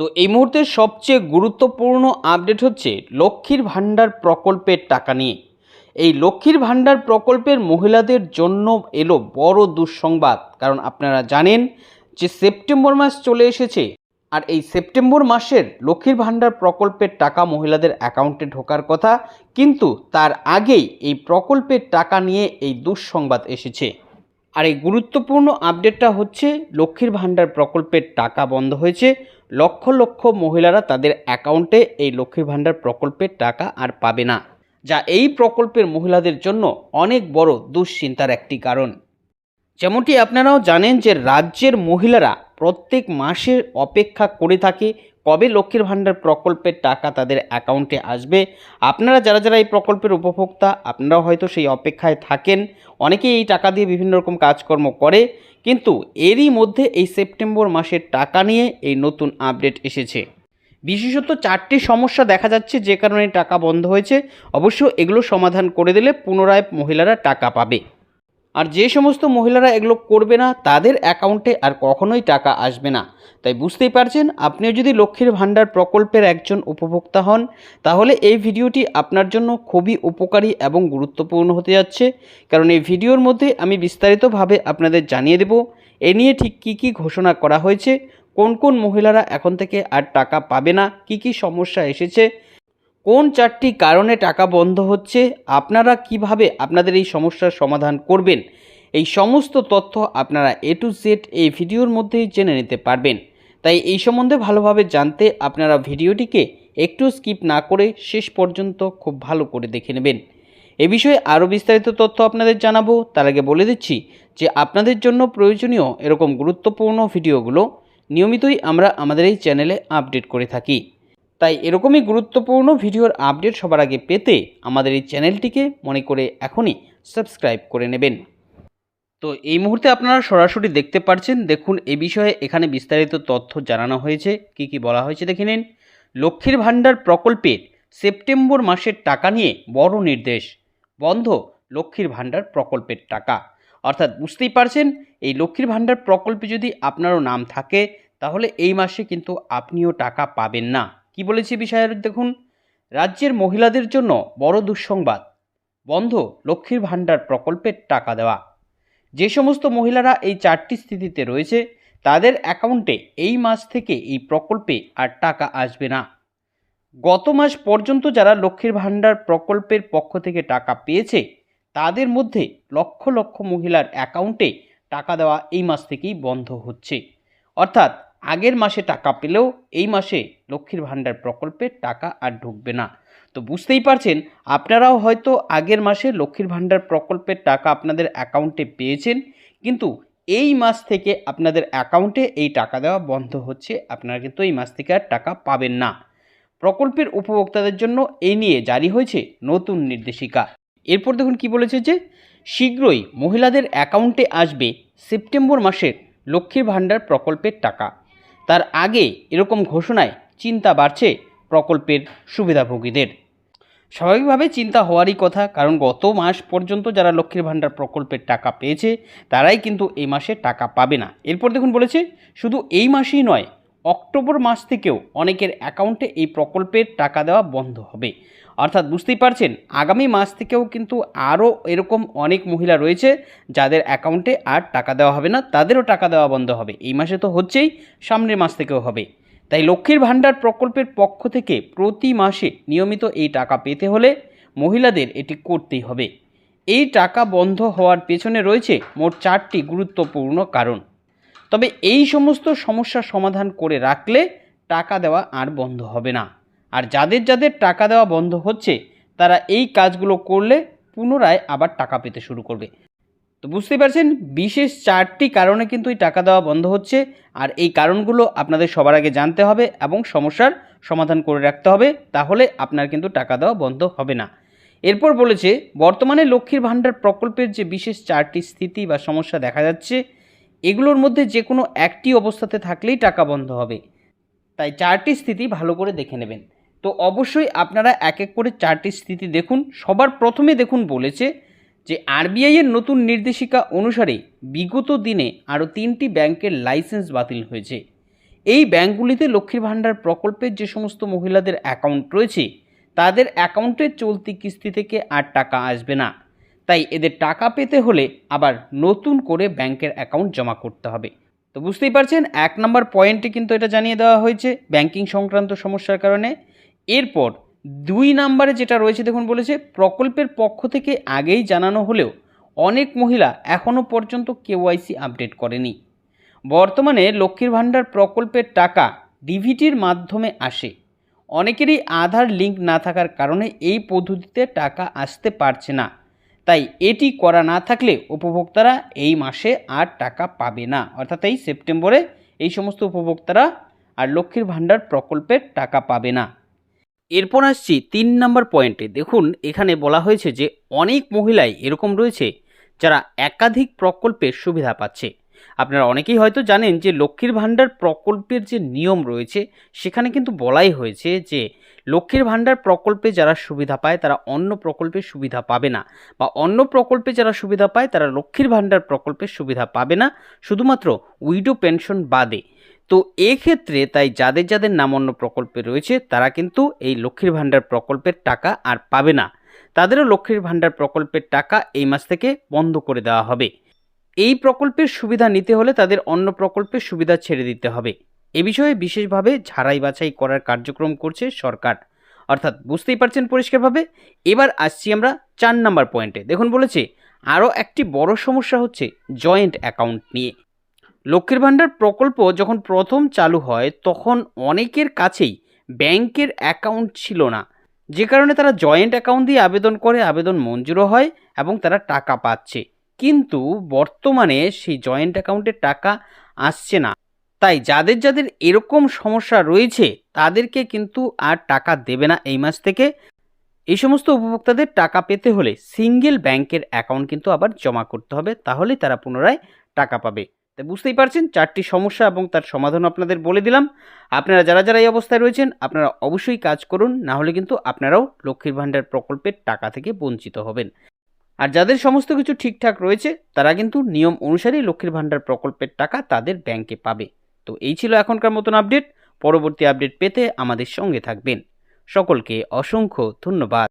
তো এই মুহূর্তে সবচেয়ে গুরুত্বপূর্ণ আপডেট হচ্ছে লক্ষ্মীর ভাণ্ডার প্রকল্পের টাকা নিয়ে। এই লক্ষ্মীর ভাণ্ডার প্রকল্পের মহিলাদের জন্য এলো বড় দুঃসংবাদ। কারণ আপনারা জানেন যে সেপ্টেম্বর মাস চলে এসেছে আর এই সেপ্টেম্বর মাসের লক্ষ্মীর ভাণ্ডার প্রকল্পের টাকা মহিলাদের অ্যাকাউন্টে ঢোকার কথা, কিন্তু তার আগেই এই প্রকল্পের টাকা নিয়ে এই দুঃসংবাদ এসেছে। আর এই গুরুত্বপূর্ণ আপডেটটা হচ্ছে লক্ষ্মীর ভাণ্ডার প্রকল্পের টাকা বন্ধ হয়েছে। লক্ষ লক্ষ মহিলারা তাদের অ্যাকাউন্টে এই লক্ষ্মীর ভাণ্ডার প্রকল্পের টাকা আর পাবে না, যা এই প্রকল্পের মহিলাদের জন্য অনেক বড় দুশ্চিন্তার একটি কারণ। যেমনটি আপনারাও জানেন যে রাজ্যের মহিলারা প্রত্যেক মাসে অপেক্ষা করে থাকে কবে লক্ষ্মীর ভাণ্ডার প্রকল্পের টাকা তাদের অ্যাকাউন্টে আসবে? আপনারা যারা যারা এই প্রকল্পের উপভোক্তা, আপনারাও হয়তো সেই অপেক্ষায় থাকেন। অনেকেই এই টাকা দিয়ে বিভিন্ন রকম কাজকর্ম করে। কিন্তু এরই মধ্যে এই সেপ্টেম্বর মাসের টাকা নিয়ে এই নতুন আপডেট এসেছে। বিশেষত চারটি সমস্যা দেখা যাচ্ছে যে কারণে টাকা বন্ধ হয়েছে। অবশ্য এগুলো সমাধান করে দিলে পুনরায় মহিলারা টাকা পাবে। আর যে সমস্ত মহিলারা এগুলো করবে না, তাদের অ্যাকাউন্টে আর কখনোই টাকা আসবে না। তাই বুঝতেই পারছেন, আপনিও যদি লক্ষ্মীর ভাণ্ডার প্রকল্পের একজন উপভোক্তা হন, তাহলে এই ভিডিওটি আপনার জন্য খুবই উপকারী এবং গুরুত্বপূর্ণ হতে যাচ্ছে। কারণ এই ভিডিওর মধ্যে আমি বিস্তারিতভাবে আপনাদের জানিয়ে দেব, এ নিয়ে ঠিক কী কী ঘোষণা করা হয়েছে, কোন কোন মহিলারা এখন থেকে আর টাকা পাবে না, কী কী সমস্যা এসেছে কোন চারটি কারণে টাকা বন্ধ হচ্ছে, আপনারা কীভাবে আপনাদের এই সমস্যার সমাধান করবেন, এই সমস্ত তথ্য আপনারা এ টু জেড এই ভিডিওর মধ্যেই জেনে নিতে পারবেন। তাই এই সম্বন্ধে ভালোভাবে জানতে আপনারা ভিডিওটিকে একটু স্কিপ না করে শেষ পর্যন্ত খুব ভালো করে দেখে নেবেন। এ বিষয়ে আরও বিস্তারিত তথ্য আপনাদের জানাব। তার আগে বলে দিচ্ছি যে আপনাদের জন্য প্রয়োজনীয় এরকম গুরুত্বপূর্ণ ভিডিওগুলো নিয়মিতই আমরা আমাদের এই চ্যানেলে আপডেট করে থাকি। তাই এরকমই গুরুত্বপূর্ণ ভিডিওর আপডেট সবার আগে পেতে আমাদের এই চ্যানেলটিকে মনে করে এখনই সাবস্ক্রাইব করে নেবেন। তো এই মুহূর্তে আপনারা সরাসরি দেখতে পাচ্ছেন দেখুন এ বিষয়ে এখানে বিস্তারিত তথ্য জানানো হয়েছে, কি কি বলা হয়েছে দেখে নিন। লক্ষ্মীর ভাণ্ডার প্রকল্পের সেপ্টেম্বর মাসের টাকা নিয়ে বড় নির্দেশ, বন্ধ লক্ষ্মীর ভাণ্ডার প্রকল্পের টাকা। অর্থাৎ বুঝতেই পারছেন, এই লক্ষ্মীর ভাণ্ডার প্রকল্পে যদি আপনারও নাম থাকে, তাহলে এই মাসে কিন্তু আপনিও টাকা পাবেন না। কি বলেছে বিষয়ের দেখুন। রাজ্যের মহিলাদের জন্য বড় দুঃসংবাদ। বন্ধ লক্ষ্মীর ভাণ্ডার প্রকল্পের টাকা দেওয়া। যে সমস্ত মহিলারা এই চারটি স্থিতিতে রয়েছে, তাদের অ্যাকাউন্টে এই মাস থেকে এই প্রকল্পে আর টাকা আসবে না। গত মাস পর্যন্ত যারা লক্ষ্মীর ভাণ্ডার প্রকল্পের পক্ষ থেকে টাকা পেয়েছে, তাদের মধ্যে লক্ষ লক্ষ মহিলার অ্যাকাউন্টে টাকা দেওয়া এই মাস থেকেই বন্ধ হচ্ছে। অর্থাৎ আগের মাসে টাকা পেলেও এই মাসে লক্ষ্মীর ভাণ্ডার প্রকল্পের টাকা আর ঢুকবে না। তো বুঝতেই পারছেন, আপনারাও হয়তো আগের মাসে লক্ষ্মীর ভাণ্ডার প্রকল্পের টাকা আপনাদের অ্যাকাউন্টে পেয়েছেন, কিন্তু এই মাস থেকে আপনাদের অ্যাকাউন্টে এই টাকা দেওয়া বন্ধ হচ্ছে, আপনারা কিন্তু এই মাস থেকে আর টাকা পাবেন না। প্রকল্পের উপভোক্তাদের জন্য এই নিয়ে জারি হয়েছে নতুন নির্দেশিকা। এরপর দেখুন কি বলেছে যে, শীঘ্রই মহিলাদের অ্যাকাউন্টে আসবে সেপ্টেম্বর মাসের লক্ষ্মীর ভাণ্ডার প্রকল্পের টাকা। তার আগে এরকম ঘোষণায় চিন্তা বাড়ছে প্রকল্পের সুবিধাভোগীদের। স্বাভাবিকভাবে চিন্তা হওয়ারই কথা, কারণ গত মাস পর্যন্ত যারা লক্ষ্মীর ভাণ্ডার প্রকল্পের টাকা পেয়েছে, তারাই কিন্তু এই মাসে টাকা পাবে না। এরপর দেখুন বলেছে, শুধু এই মাসেই নয়, অক্টোবর মাস থেকেও অনেকের অ্যাকাউন্টে এই প্রকল্পের টাকা দেওয়া বন্ধ হবে। অর্থাৎ বুঝতেই পারছেন, আগামী মাস থেকেও কিন্তু আরও এরকম অনেক মহিলা রয়েছে যাদের অ্যাকাউন্টে আর টাকা দেওয়া হবে না, তাদেরও টাকা দেওয়া বন্ধ হবে। এই মাসে তো হচ্ছেই, সামনের মাস থেকেও হবে। তাই লক্ষ্মীর ভাণ্ডার প্রকল্পের পক্ষ থেকে প্রতি মাসে নিয়মিত এই টাকা পেতে হলে মহিলাদের এটি করতেই হবে। এই টাকা বন্ধ হওয়ার পেছনে রয়েছে মোট চারটি গুরুত্বপূর্ণ কারণ। তবে এই সমস্ত সমস্যার সমাধান করে রাখলে টাকা দেওয়া আর বন্ধ হবে না। আর যাদের যাদের টাকা দেওয়া বন্ধ হচ্ছে, তারা এই কাজগুলো করলে পুনরায় আবার টাকা পেতে শুরু করবে। তো বুঝতেই পারছেন, বিশেষ চারটি কারণে কিন্তু এই টাকা দেওয়া বন্ধ হচ্ছে, আর এই কারণগুলো আপনাদের সবার আগে জানতে হবে এবং সমস্যার সমাধান করে রাখতে হবে, তাহলে আপনার কিন্তু টাকা দেওয়া বন্ধ হবে না। এরপর বলেছে, বর্তমানে লক্ষ্মীর ভাণ্ডার প্রকল্পের যে বিশেষ চারটি স্থিতি বা সমস্যা দেখা যাচ্ছে, এগুলোর মধ্যে যে কোনো একটি অবস্থাতে থাকলেই টাকা বন্ধ হবে। তাই চারটি স্থিতি ভালো করে দেখে নেবেন। তো অবশ্যই আপনারা এক এক করে চারটি স্থিতি দেখুন। সবার প্রথমে দেখুন বলেছে যে আরবিআইয়ের নতুন নির্দেশিকা অনুসারে বিগত দিনে আরও তিনটি ব্যাংকের লাইসেন্স বাতিল হয়েছে। এই ব্যাঙ্কগুলিতে লক্ষ্মীর ভাণ্ডার প্রকল্পের যে সমস্ত মহিলাদের অ্যাকাউন্ট রয়েছে, তাদের অ্যাকাউন্টের চলতি কিস্তি থেকে আর টাকা আসবে না। তাই এদের টাকা পেতে হলে আবার নতুন করে ব্যাংকের অ্যাকাউন্ট জমা করতে হবে। তো বুঝতেই পারছেন, এক নম্বর পয়েন্টে কিন্তু এটা জানিয়ে দেওয়া হয়েছে, ব্যাংকিং সংক্রান্ত সমস্যার কারণে। এরপর দুই নম্বরে যেটা রয়েছে দেখুন বলেছে, প্রকল্পের পক্ষ থেকে আগেই জানানো হলেও অনেক মহিলা এখনও পর্যন্ত কেওয়াইসি আপডেট করেনি। বর্তমানে লক্ষ্মীর ভাণ্ডার প্রকল্পের টাকা ডিভিটির মাধ্যমে আসে। অনেকেরই আধার লিঙ্ক না থাকার কারণে এই পদ্ধতিতে টাকা আসতে পারছে না। তাই এটি করা না থাকলে উপভোক্তারা এই মাসে আর টাকা পাবে না। অর্থাৎ এই সেপ্টেম্বরে এই সমস্ত উপভোক্তারা আর লক্ষ্মীর ভাণ্ডার প্রকল্পের টাকা পাবে না। এরপর আসছি তিন নম্বর পয়েন্টে। দেখুন, এখানে বলা হয়েছে যে অনেক মহিলাই এরকম রয়েছে যারা একাধিক প্রকল্পের সুবিধা পাচ্ছে। আপনারা অনেকেই হয়তো জানেন যে লক্ষ্মীর ভাণ্ডার প্রকল্পের যে নিয়ম রয়েছে, সেখানে কিন্তু বলাই হয়েছে যে লক্ষ্মীর ভাণ্ডার প্রকল্পে যারা সুবিধা পায়, তারা অন্য প্রকল্পের সুবিধা পাবে না বা অন্য প্রকল্পে যারা সুবিধা পায়, তারা লক্ষ্মীর ভাণ্ডার প্রকল্পের সুবিধা পাবে না। শুধুমাত্র উইডো পেনশন বাদে। তো এক্ষেত্রে তাই যাদের যাদের নাম অন্য প্রকল্পে রয়েছে, তারা কিন্তু এই লক্ষ্মীর ভাণ্ডার প্রকল্পের টাকা আর পাবে না। তাদেরও লক্ষ্মীর ভাণ্ডার প্রকল্পের টাকা এই মাস থেকে বন্ধ করে দেওয়া হবে। এই প্রকল্পের সুবিধা নিতে হলে তাদের অন্য প্রকল্পের সুবিধা ছেড়ে দিতে হবে। এ বিষয়ে বিশেষভাবে ঝাড়াই বাছাই করার কার্যক্রম করছে সরকার। অর্থাৎ বুঝতেই পারছেন পরিষ্কারভাবে? এবার আসছি আমরা চার নাম্বার পয়েন্টে। দেখুন বলেছে, আরও একটি বড় সমস্যা হচ্ছে জয়েন্ট অ্যাকাউন্ট নিয়ে। লক্ষ্মীর ভাণ্ডার প্রকল্প যখন প্রথম চালু হয়, তখন অনেকের কাছেই ব্যাংকের অ্যাকাউন্ট ছিল না। যে কারণে তারা জয়েন্ট অ্যাকাউন্ট দিয়ে আবেদন করে, আবেদন মঞ্জুরও হয় এবং তারা টাকা পাচ্ছে। কিন্তু বর্তমানে সেই জয়েন্ট অ্যাকাউন্টে টাকা আসছে না। তাই যাদের যাদের এরকম সমস্যা রয়েছে, তাদেরকে কিন্তু আর টাকা দেবে না এই মাস থেকে। এই সমস্ত উপভোক্তাদের টাকা পেতে হলে সিঙ্গেল ব্যাংকের অ্যাকাউন্ট কিন্তু আবার জমা করতে হবে। তাহলেই তারা পুনরায় টাকা পাবে। তাই বুঝতেই পারছেন, চারটি সমস্যা এবং তার সমাধান আপনাদের বলে দিলাম। আপনারা যারা যারা এই অবস্থায় রয়েছেন, আপনারা অবশ্যই কাজ করুন, না হলে কিন্তু আপনারাও লক্ষ্মীর ভাণ্ডার প্রকল্পের টাকা থেকে বঞ্চিত হবেন। আর যাদের সমস্ত কিছু ঠিকঠাক রয়েছে, তারা কিন্তু নিয়ম অনুসারেই লক্ষ্মীর ভাণ্ডার প্রকল্পের টাকা তাদের ব্যাংকে পাবে। তো এই ছিল এখনকার মতন আপডেট। পরবর্তী আপডেট পেতে আমাদের সঙ্গে থাকবেন। সকলকে অসংখ্য ধন্যবাদ।